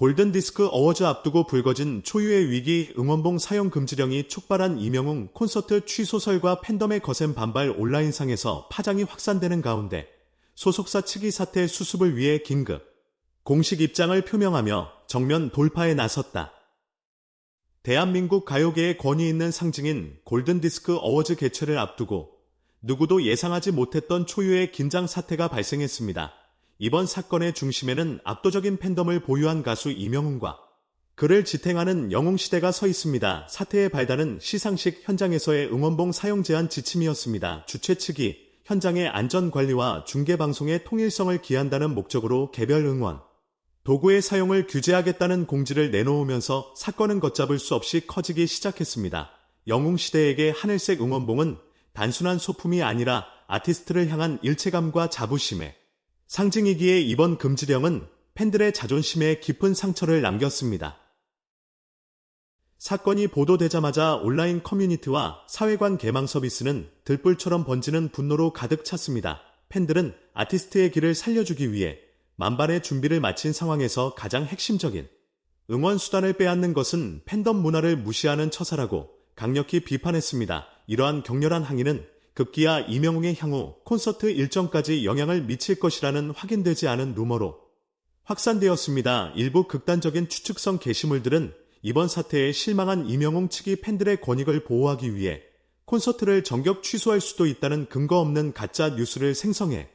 골든디스크 어워즈 앞두고 불거진 초유의 위기 응원봉 사용 금지령이 촉발한 이명웅 콘서트 취소설과 팬덤의 거센 반발 온라인상에서 파장이 확산되는 가운데 소속사 측이 사태 수습을 위해 긴급 공식 입장을 표명하며 정면 돌파에 나섰다. 대한민국 가요계의 권위 있는 상징인 골든디스크 어워즈 개최를 앞두고 누구도 예상하지 못했던 초유의 긴장 사태가 발생했습니다. 이번 사건의 중심에는 압도적인 팬덤을 보유한 가수 이명웅과 그를 지탱하는 영웅시대가 서 있습니다. 사태의 발단은 시상식 현장에서의 응원봉 사용 제한 지침이었습니다. 주최 측이 현장의 안전관리와 중계방송의 통일성을 기한다는 목적으로 개별 응원, 도구의 사용을 규제하겠다는 공지를 내놓으면서 사건은 걷잡을 수 없이 커지기 시작했습니다. 영웅시대에게 하늘색 응원봉은 단순한 소품이 아니라 아티스트를 향한 일체감과 자부심에 상징이기에 이번 금지령은 팬들의 자존심에 깊은 상처를 남겼습니다. 사건이 보도되자마자 온라인 커뮤니티와 사회관 개망 서비스는 들불처럼 번지는 분노로 가득 찼습니다. 팬들은 아티스트의 길을 살려주기 위해 만반의 준비를 마친 상황에서 가장 핵심적인 응원 수단을 빼앗는 것은 팬덤 문화를 무시하는 처사라고 강력히 비판했습니다. 이러한 격렬한 항의는 급기야 이명웅의 향후 콘서트 일정까지 영향을 미칠 것이라는 확인되지 않은 루머로 확산되었습니다. 일부 극단적인 추측성 게시물들은 이번 사태에 실망한 이명웅 측이 팬들의 권익을 보호하기 위해 콘서트를 정격 취소할 수도 있다는 근거 없는 가짜 뉴스를 생성해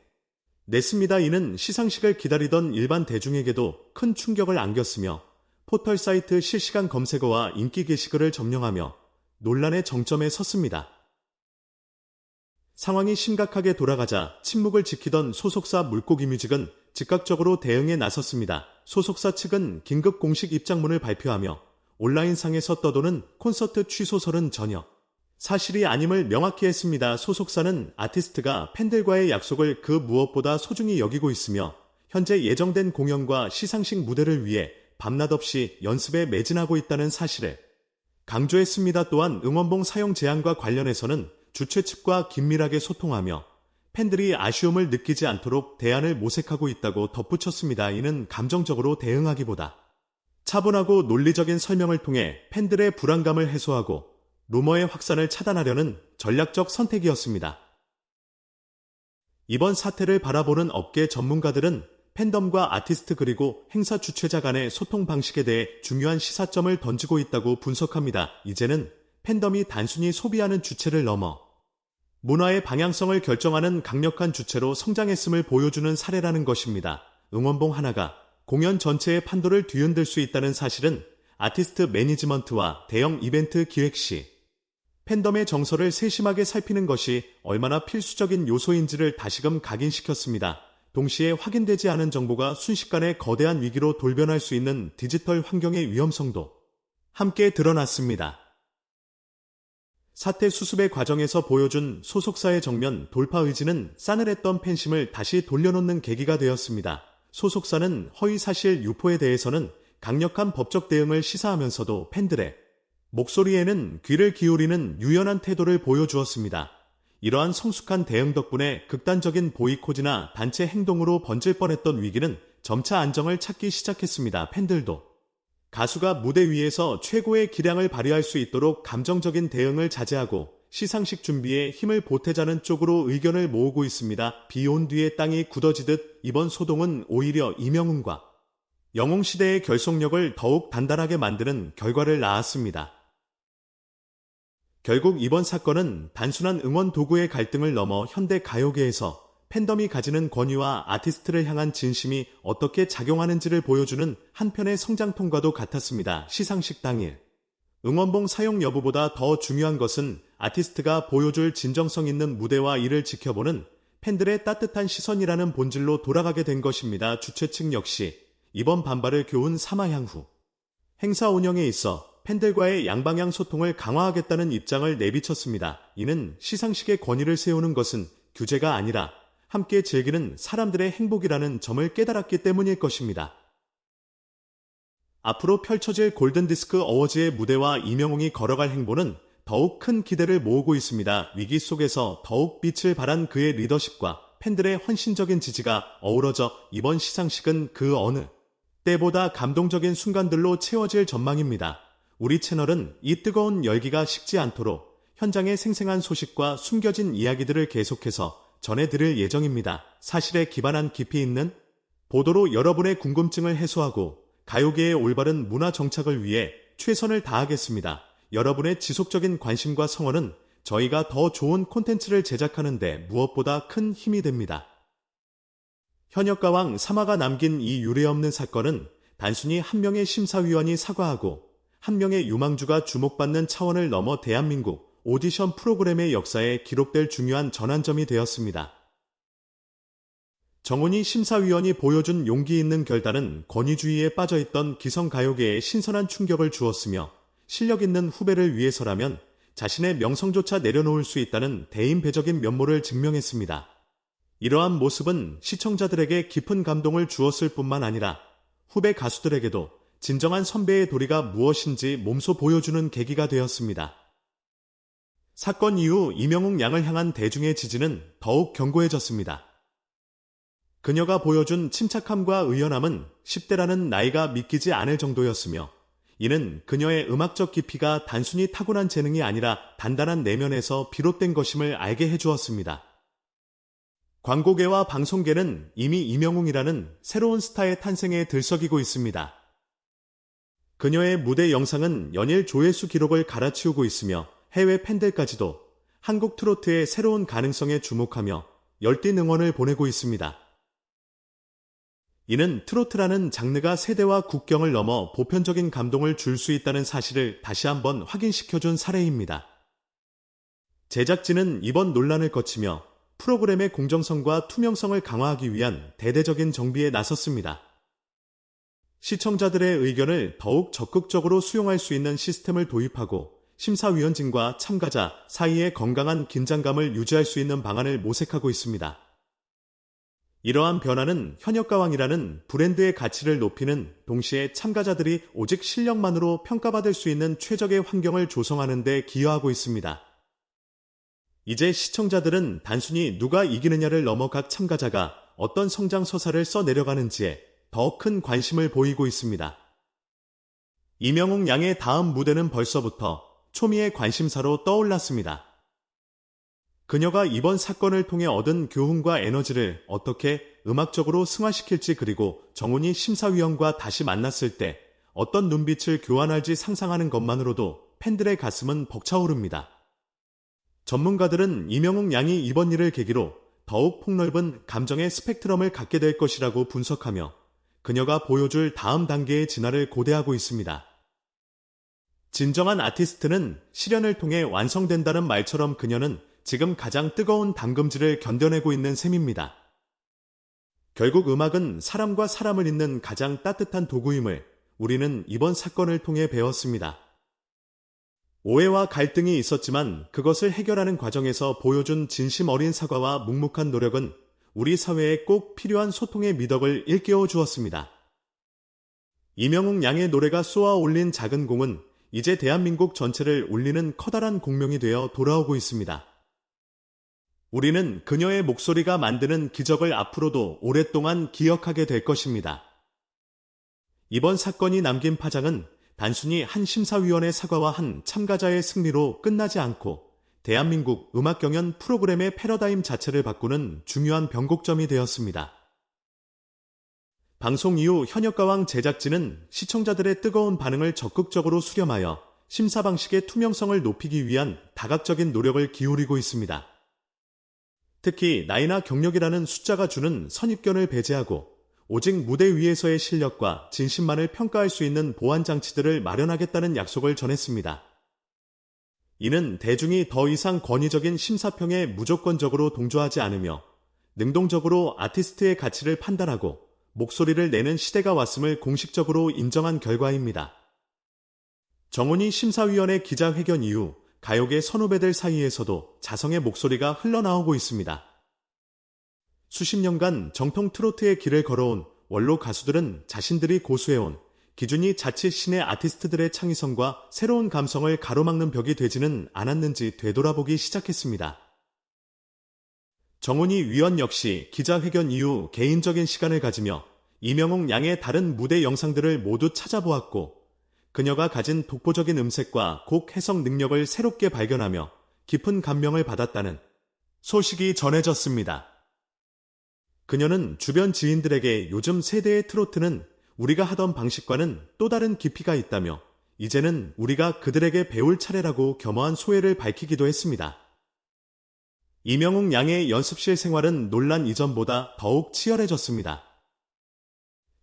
냈습니다. 이는 시상식을 기다리던 일반 대중에게도 큰 충격을 안겼으며 포털 사이트 실시간 검색어와 인기 게시글을 점령하며 논란의 정점에 섰습니다. 상황이 심각하게 돌아가자 침묵을 지키던 소속사 물고기 뮤직은 즉각적으로 대응에 나섰습니다. 소속사 측은 긴급 공식 입장문을 발표하며 온라인상에서 떠도는 콘서트 취소설은 전혀 사실이 아님을 명확히 했습니다. 소속사는 아티스트가 팬들과의 약속을 그 무엇보다 소중히 여기고 있으며 현재 예정된 공연과 시상식 무대를 위해 밤낮 없이 연습에 매진하고 있다는 사실을 강조했습니다. 또한 응원봉 사용 제한과 관련해서는 주최 측과 긴밀하게 소통하며 팬들이 아쉬움을 느끼지 않도록 대안을 모색하고 있다고 덧붙였습니다. 이는 감정적으로 대응하기보다 차분하고 논리적인 설명을 통해 팬들의 불안감을 해소하고 루머의 확산을 차단하려는 전략적 선택이었습니다. 이번 사태를 바라보는 업계 전문가들은 팬덤과 아티스트 그리고 행사 주최자 간의 소통 방식에 대해 중요한 시사점을 던지고 있다고 분석합니다. 이제는 팬덤이 단순히 소비하는 주체를 넘어 문화의 방향성을 결정하는 강력한 주체로 성장했음을 보여주는 사례라는 것입니다. 응원봉 하나가 공연 전체의 판도를 뒤흔들 수 있다는 사실은 아티스트 매니지먼트와 대형 이벤트 기획 시 팬덤의 정서를 세심하게 살피는 것이 얼마나 필수적인 요소인지를 다시금 각인시켰습니다. 동시에 확인되지 않은 정보가 순식간에 거대한 위기로 돌변할 수 있는 디지털 환경의 위험성도 함께 드러났습니다. 사태 수습의 과정에서 보여준 소속사의 정면 돌파 의지는 싸늘했던 팬심을 다시 돌려놓는 계기가 되었습니다. 소속사는 허위 사실 유포에 대해서는 강력한 법적 대응을 시사하면서도 팬들의 목소리에는 귀를 기울이는 유연한 태도를 보여주었습니다. 이러한 성숙한 대응 덕분에 극단적인 보이콧이나 단체 행동으로 번질 뻔했던 위기는 점차 안정을 찾기 시작했습니다. 팬들도 가수가 무대 위에서 최고의 기량을 발휘할 수 있도록 감정적인 대응을 자제하고 시상식 준비에 힘을 보태자는 쪽으로 의견을 모으고 있습니다. 비온 뒤에 땅이 굳어지듯 이번 소동은 오히려 이명훈과 영웅시대의 결속력을 더욱 단단하게 만드는 결과를 낳았습니다. 결국 이번 사건은 단순한 응원 도구의 갈등을 넘어 현대 가요계에서 팬덤이 가지는 권위와 아티스트를 향한 진심이 어떻게 작용하는지를 보여주는 한편의 성장통과도 같았습니다. 시상식 당일. 응원봉 사용 여부보다 더 중요한 것은 아티스트가 보여줄 진정성 있는 무대와 이를 지켜보는 팬들의 따뜻한 시선이라는 본질로 돌아가게 된 것입니다. 주최 측 역시 이번 반발을 교훈 삼아 향후 행사 운영에 있어 팬들과의 양방향 소통을 강화하겠다는 입장을 내비쳤습니다. 이는 시상식의 권위를 세우는 것은 규제가 아니라 함께 즐기는 사람들의 행복이라는 점을 깨달았기 때문일 것입니다. 앞으로 펼쳐질 골든디스크 어워즈의 무대와 이명웅이 걸어갈 행보는 더욱 큰 기대를 모으고 있습니다. 위기 속에서 더욱 빛을 발한 그의 리더십과 팬들의 헌신적인 지지가 어우러져 이번 시상식은 그 어느 때보다 감동적인 순간들로 채워질 전망입니다. 우리 채널은 이 뜨거운 열기가 식지 않도록 현장의 생생한 소식과 숨겨진 이야기들을 계속해서 전해드릴 예정입니다. 사실에 기반한 깊이 있는 보도로 여러분의 궁금증을 해소하고 가요계의 올바른 문화 정착을 위해 최선을 다하겠습니다. 여러분의 지속적인 관심과 성원은 저희가 더 좋은 콘텐츠를 제작하는 데 무엇보다 큰 힘이 됩니다. 현역가왕 사마가 남긴 이 유례없는 사건은 단순히 한 명의 심사위원이 사과하고 한 명의 유망주가 주목받는 차원을 넘어 대한민국 오디션 프로그램의 역사에 기록될 중요한 전환점이 되었습니다. 정훈이 심사위원이 보여준 용기 있는 결단은 권위주의에 빠져있던 기성가요계에 신선한 충격을 주었으며 실력 있는 후배를 위해서라면 자신의 명성조차 내려놓을 수 있다는 대인배적인 면모를 증명했습니다. 이러한 모습은 시청자들에게 깊은 감동을 주었을 뿐만 아니라 후배 가수들에게도 진정한 선배의 도리가 무엇인지 몸소 보여주는 계기가 되었습니다. 사건 이후 이명웅 양을 향한 대중의 지지는 더욱 견고해졌습니다. 그녀가 보여준 침착함과 의연함은 10대라는 나이가 믿기지 않을 정도였으며 이는 그녀의 음악적 깊이가 단순히 타고난 재능이 아니라 단단한 내면에서 비롯된 것임을 알게 해주었습니다. 광고계와 방송계는 이미 이명웅이라는 새로운 스타의 탄생에 들썩이고 있습니다. 그녀의 무대 영상은 연일 조회수 기록을 갈아치우고 있으며 해외 팬들까지도 한국 트로트의 새로운 가능성에 주목하며 열띤 응원을 보내고 있습니다. 이는 트로트라는 장르가 세대와 국경을 넘어 보편적인 감동을 줄 수 있다는 사실을 다시 한번 확인시켜준 사례입니다. 제작진은 이번 논란을 거치며 프로그램의 공정성과 투명성을 강화하기 위한 대대적인 정비에 나섰습니다. 시청자들의 의견을 더욱 적극적으로 수용할 수 있는 시스템을 도입하고 심사위원진과 참가자 사이의 건강한 긴장감을 유지할 수 있는 방안을 모색하고 있습니다. 이러한 변화는 현역가왕이라는 브랜드의 가치를 높이는 동시에 참가자들이 오직 실력만으로 평가받을 수 있는 최적의 환경을 조성하는 데 기여하고 있습니다. 이제 시청자들은 단순히 누가 이기느냐를 넘어 각 참가자가 어떤 성장 서사를 써내려가는지에 더 큰 관심을 보이고 있습니다. 이명웅 양의 다음 무대는 벌써부터 초미의 관심사로 떠올랐습니다. 그녀가 이번 사건을 통해 얻은 교훈과 에너지를 어떻게 음악적으로 승화시킬지 그리고 정훈이 심사위원과 다시 만났을 때 어떤 눈빛을 교환할지 상상하는 것만으로도 팬들의 가슴은 벅차오릅니다. 전문가들은 이명웅 양이 이번 일을 계기로 더욱 폭넓은 감정의 스펙트럼을 갖게 될 것이라고 분석하며 그녀가 보여줄 다음 단계의 진화를 고대하고 있습니다. 진정한 아티스트는 시련을 통해 완성된다는 말처럼 그녀는 지금 가장 뜨거운 담금질을 견뎌내고 있는 셈입니다. 결국 음악은 사람과 사람을 잇는 가장 따뜻한 도구임을 우리는 이번 사건을 통해 배웠습니다. 오해와 갈등이 있었지만 그것을 해결하는 과정에서 보여준 진심 어린 사과와 묵묵한 노력은 우리 사회에 꼭 필요한 소통의 미덕을 일깨워 주었습니다. 이명웅 양의 노래가 쏘아 올린 작은 공은 이제 대한민국 전체를 울리는 커다란 공명이 되어 돌아오고 있습니다. 우리는 그녀의 목소리가 만드는 기적을 앞으로도 오랫동안 기억하게 될 것입니다. 이번 사건이 남긴 파장은 단순히 한 심사위원의 사과와 한 참가자의 승리로 끝나지 않고 대한민국 음악 경연 프로그램의 패러다임 자체를 바꾸는 중요한 변곡점이 되었습니다. 방송 이후 현역가왕 제작진은 시청자들의 뜨거운 반응을 적극적으로 수렴하여 심사 방식의 투명성을 높이기 위한 다각적인 노력을 기울이고 있습니다. 특히 나이나 경력이라는 숫자가 주는 선입견을 배제하고 오직 무대 위에서의 실력과 진심만을 평가할 수 있는 보완 장치들을 마련하겠다는 약속을 전했습니다. 이는 대중이 더 이상 권위적인 심사평에 무조건적으로 동조하지 않으며 능동적으로 아티스트의 가치를 판단하고 목소리를 내는 시대가 왔음을 공식적으로 인정한 결과입니다. 정훈이 심사위원회 기자회견 이후 가요계 선후배들 사이에서도 자성의 목소리가 흘러나오고 있습니다. 수십 년간 정통 트로트의 길을 걸어온 원로 가수들은 자신들이 고수해온 기준이 자칫 신의 아티스트들의 창의성과 새로운 감성을 가로막는 벽이 되지는 않았는지 되돌아보기 시작했습니다. 정훈이 위원 역시 기자회견 이후 개인적인 시간을 가지며 이명웅 양의 다른 무대 영상들을 모두 찾아보았고 그녀가 가진 독보적인 음색과 곡 해석 능력을 새롭게 발견하며 깊은 감명을 받았다는 소식이 전해졌습니다. 그녀는 주변 지인들에게 요즘 세대의 트로트는 우리가 하던 방식과는 또 다른 깊이가 있다며 이제는 우리가 그들에게 배울 차례라고 겸허한 소회를 밝히기도 했습니다. 이명웅 양의 연습실 생활은 논란 이전보다 더욱 치열해졌습니다.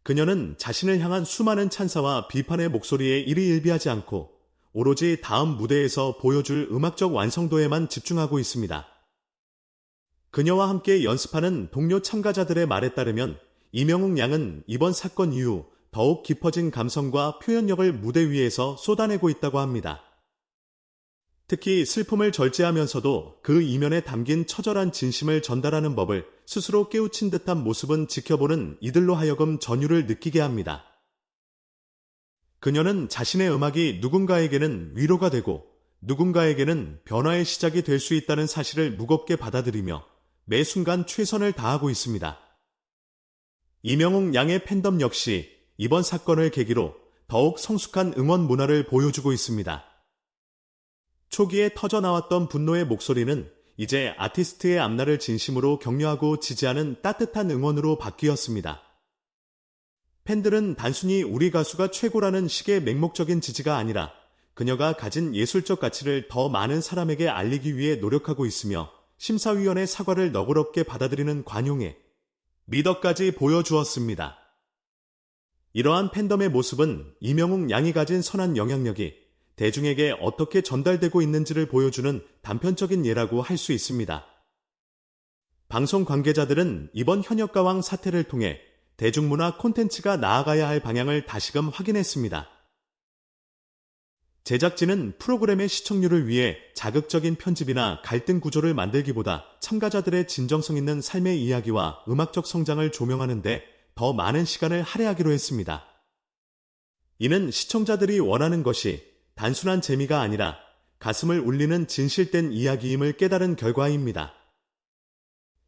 그녀는 자신을 향한 수많은 찬사와 비판의 목소리에 일희일비하지 않고 오로지 다음 무대에서 보여줄 음악적 완성도에만 집중하고 있습니다. 그녀와 함께 연습하는 동료 참가자들의 말에 따르면 이명웅 양은 이번 사건 이후 더욱 깊어진 감성과 표현력을 무대 위에서 쏟아내고 있다고 합니다. 특히 슬픔을 절제하면서도 그 이면에 담긴 처절한 진심을 전달하는 법을 스스로 깨우친 듯한 모습은 지켜보는 이들로 하여금 전율을 느끼게 합니다. 그녀는 자신의 음악이 누군가에게는 위로가 되고 누군가에게는 변화의 시작이 될 수 있다는 사실을 무겁게 받아들이며 매 순간 최선을 다하고 있습니다. 이명웅 양의 팬덤 역시 이번 사건을 계기로 더욱 성숙한 응원 문화를 보여주고 있습니다. 초기에 터져나왔던 분노의 목소리는 이제 아티스트의 앞날을 진심으로 격려하고 지지하는 따뜻한 응원으로 바뀌었습니다. 팬들은 단순히 우리 가수가 최고라는 식의 맹목적인 지지가 아니라 그녀가 가진 예술적 가치를 더 많은 사람에게 알리기 위해 노력하고 있으며 심사위원의 사과를 너그럽게 받아들이는 관용에 미덕까지 보여주었습니다. 이러한 팬덤의 모습은 이명웅 양이 가진 선한 영향력이 대중에게 어떻게 전달되고 있는지를 보여주는 단편적인 예라고 할 수 있습니다. 방송 관계자들은 이번 현역가왕 사태를 통해 대중문화 콘텐츠가 나아가야 할 방향을 다시금 확인했습니다. 제작진은 프로그램의 시청률을 위해 자극적인 편집이나 갈등 구조를 만들기보다 참가자들의 진정성 있는 삶의 이야기와 음악적 성장을 조명하는데 더 많은 시간을 할애하기로 했습니다. 이는 시청자들이 원하는 것이 단순한 재미가 아니라 가슴을 울리는 진실된 이야기임을 깨달은 결과입니다.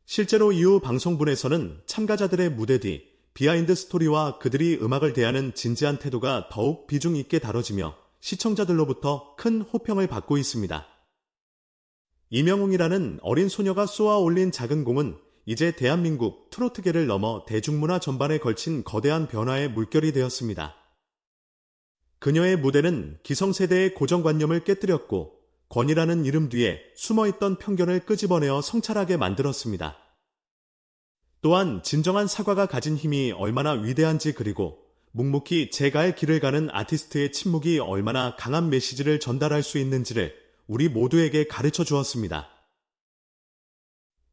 실제로 이후 방송분에서는 참가자들의 무대 뒤 비하인드 스토리와 그들이 음악을 대하는 진지한 태도가 더욱 비중 있게 다뤄지며 시청자들로부터 큰 호평을 받고 있습니다. 이명웅이라는 어린 소녀가 쏘아 올린 작은 공은 이제 대한민국 트로트계를 넘어 대중문화 전반에 걸친 거대한 변화의 물결이 되었습니다. 그녀의 무대는 기성세대의 고정관념을 깨뜨렸고 권이라는 이름 뒤에 숨어있던 편견을 끄집어내어 성찰하게 만들었습니다. 또한 진정한 사과가 가진 힘이 얼마나 위대한지 그리고 묵묵히 제갈 길을 가는 아티스트의 침묵이 얼마나 강한 메시지를 전달할 수 있는지를 우리 모두에게 가르쳐 주었습니다.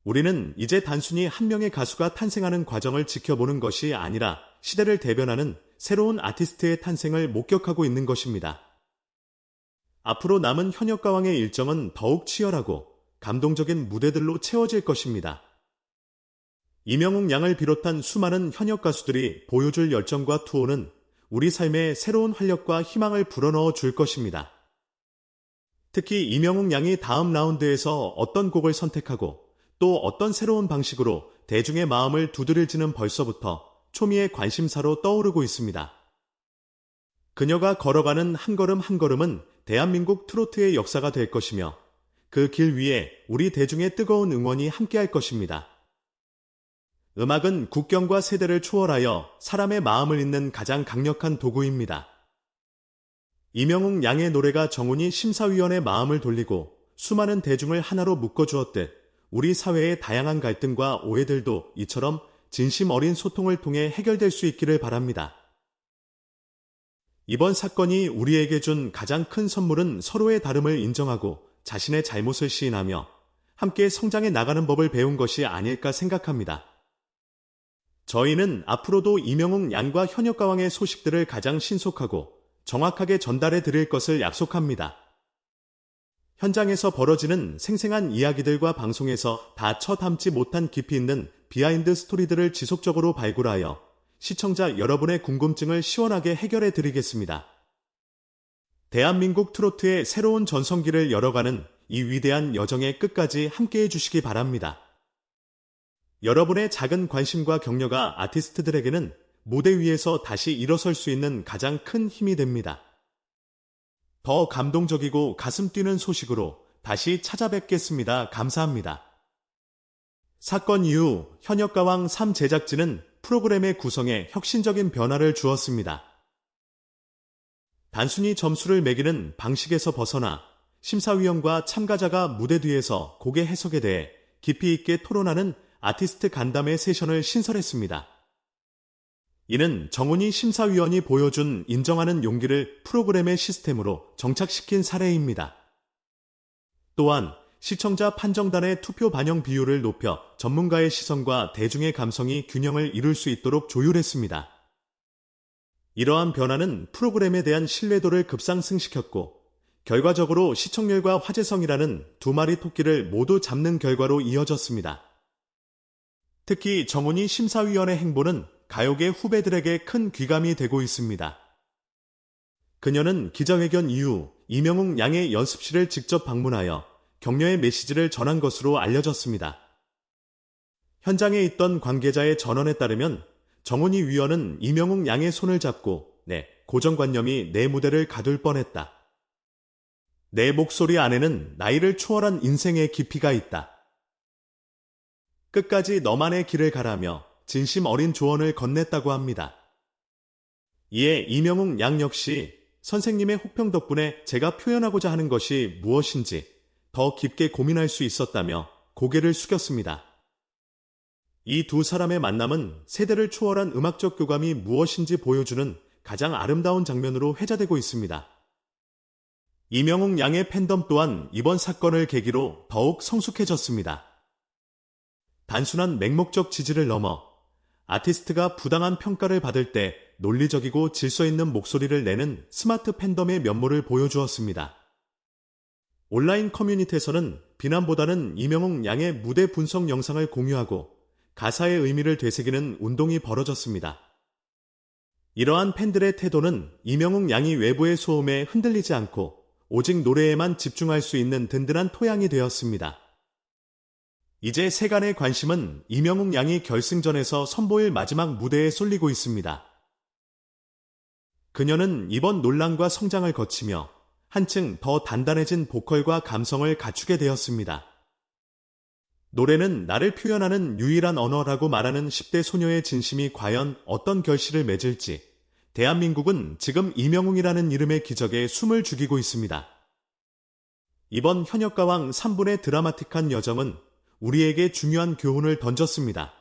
우리는 이제 단순히 한 명의 가수가 탄생하는 과정을 지켜보는 것이 아니라 시대를 대변하는 새로운 아티스트의 탄생을 목격하고 있는 것입니다. 앞으로 남은 현역 가왕의 일정은 더욱 치열하고 감동적인 무대들로 채워질 것입니다. 이명웅 양을 비롯한 수많은 현역 가수들이 보여줄 열정과 투혼은 우리 삶에 새로운 활력과 희망을 불어넣어 줄 것입니다. 특히 이명웅 양이 다음 라운드에서 어떤 곡을 선택하고 또 어떤 새로운 방식으로 대중의 마음을 두드릴지는 벌써부터 초미의 관심사로 떠오르고 있습니다. 그녀가 걸어가는 한 걸음 한 걸음은 대한민국 트로트의 역사가 될 것이며 그 길 위에 우리 대중의 뜨거운 응원이 함께할 것입니다. 음악은 국경과 세대를 초월하여 사람의 마음을 잇는 가장 강력한 도구입니다. 이명웅 양의 노래가 정훈이 심사위원의 마음을 돌리고 수많은 대중을 하나로 묶어주었듯 우리 사회의 다양한 갈등과 오해들도 이처럼 진심 어린 소통을 통해 해결될 수 있기를 바랍니다. 이번 사건이 우리에게 준 가장 큰 선물은 서로의 다름을 인정하고 자신의 잘못을 시인하며 함께 성장해 나가는 법을 배운 것이 아닐까 생각합니다. 저희는 앞으로도 이명웅 양과 현역가왕의 소식들을 가장 신속하고 정확하게 전달해 드릴 것을 약속합니다. 현장에서 벌어지는 생생한 이야기들과 방송에서 다 처 담지 못한 깊이 있는 비하인드 스토리들을 지속적으로 발굴하여 시청자 여러분의 궁금증을 시원하게 해결해 드리겠습니다. 대한민국 트로트의 새로운 전성기를 열어가는 이 위대한 여정의 끝까지 함께 해 주시기 바랍니다. 여러분의 작은 관심과 격려가 아티스트들에게는 무대 위에서 다시 일어설 수 있는 가장 큰 힘이 됩니다. 더 감동적이고 가슴 뛰는 소식으로 다시 찾아뵙겠습니다. 감사합니다. 사건 이후 현역가왕 3 제작진은 프로그램의 구성에 혁신적인 변화를 주었습니다. 단순히 점수를 매기는 방식에서 벗어나 심사위원과 참가자가 무대 뒤에서 곡의 해석에 대해 깊이 있게 토론하는 아티스트 간담회 세션을 신설했습니다. 이는 정훈이 심사위원이 보여준 인정하는 용기를 프로그램의 시스템으로 정착시킨 사례입니다. 또한 시청자 판정단의 투표 반영 비율을 높여 전문가의 시선과 대중의 감성이 균형을 이룰 수 있도록 조율했습니다. 이러한 변화는 프로그램에 대한 신뢰도를 급상승시켰고, 결과적으로 시청률과 화제성이라는 두 마리 토끼를 모두 잡는 결과로 이어졌습니다. 특히 정훈이 심사위원의 행보는 가요계 후배들에게 큰 귀감이 되고 있습니다. 그녀는 기자회견 이후 이명웅 양의 연습실을 직접 방문하여 격려의 메시지를 전한 것으로 알려졌습니다. 현장에 있던 관계자의 전언에 따르면 정훈이 위원은 이명웅 양의 손을 잡고 네, 고정관념이 내 무대를 가둘 뻔했다. 내 목소리 안에는 나이를 초월한 인생의 깊이가 있다. 끝까지 너만의 길을 가라며 진심 어린 조언을 건넸다고 합니다. 이에 이명웅 양 역시 선생님의 혹평 덕분에 제가 표현하고자 하는 것이 무엇인지 더 깊게 고민할 수 있었다며 고개를 숙였습니다. 이 두 사람의 만남은 세대를 초월한 음악적 교감이 무엇인지 보여주는 가장 아름다운 장면으로 회자되고 있습니다. 이명웅 양의 팬덤 또한 이번 사건을 계기로 더욱 성숙해졌습니다. 단순한 맹목적 지지를 넘어 아티스트가 부당한 평가를 받을 때 논리적이고 질서 있는 목소리를 내는 스마트 팬덤의 면모를 보여주었습니다. 온라인 커뮤니티에서는 비난보다는 이명웅 양의 무대 분석 영상을 공유하고 가사의 의미를 되새기는 운동이 벌어졌습니다. 이러한 팬들의 태도는 이명웅 양이 외부의 소음에 흔들리지 않고 오직 노래에만 집중할 수 있는 든든한 토양이 되었습니다. 이제 세간의 관심은 이명웅 양이 결승전에서 선보일 마지막 무대에 쏠리고 있습니다. 그녀는 이번 논란과 성장을 거치며 한층 더 단단해진 보컬과 감성을 갖추게 되었습니다. 노래는 나를 표현하는 유일한 언어라고 말하는 10대 소녀의 진심이 과연 어떤 결실을 맺을지 대한민국은 지금 이명웅이라는 이름의 기적에 숨을 죽이고 있습니다. 이번 현역가왕 3분의 드라마틱한 여정은 우리에게 중요한 교훈을 던졌습니다.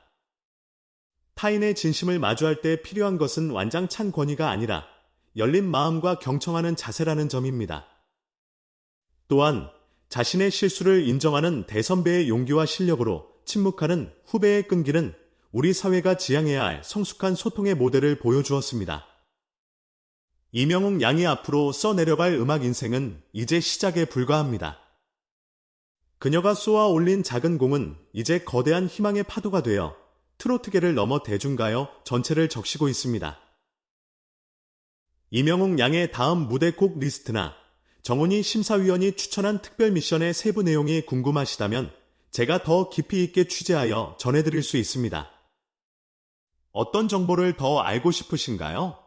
타인의 진심을 마주할 때 필요한 것은 완장찬 권위가 아니라 열린 마음과 경청하는 자세라는 점입니다. 또한 자신의 실수를 인정하는 대선배의 용기와 실력으로 침묵하는 후배의 끈기는 우리 사회가 지향해야 할 성숙한 소통의 모델을 보여주었습니다. 이명웅 양이 앞으로 써내려갈 음악 인생은 이제 시작에 불과합니다. 그녀가 쏘아 올린 작은 공은 이제 거대한 희망의 파도가 되어 트로트계를 넘어 대중가요 전체를 적시고 있습니다. 이명웅 양의 다음 무대곡 리스트나 정훈이 심사위원이 추천한 특별 미션의 세부 내용이 궁금하시다면 제가 더 깊이 있게 취재하여 전해드릴 수 있습니다. 어떤 정보를 더 알고 싶으신가요?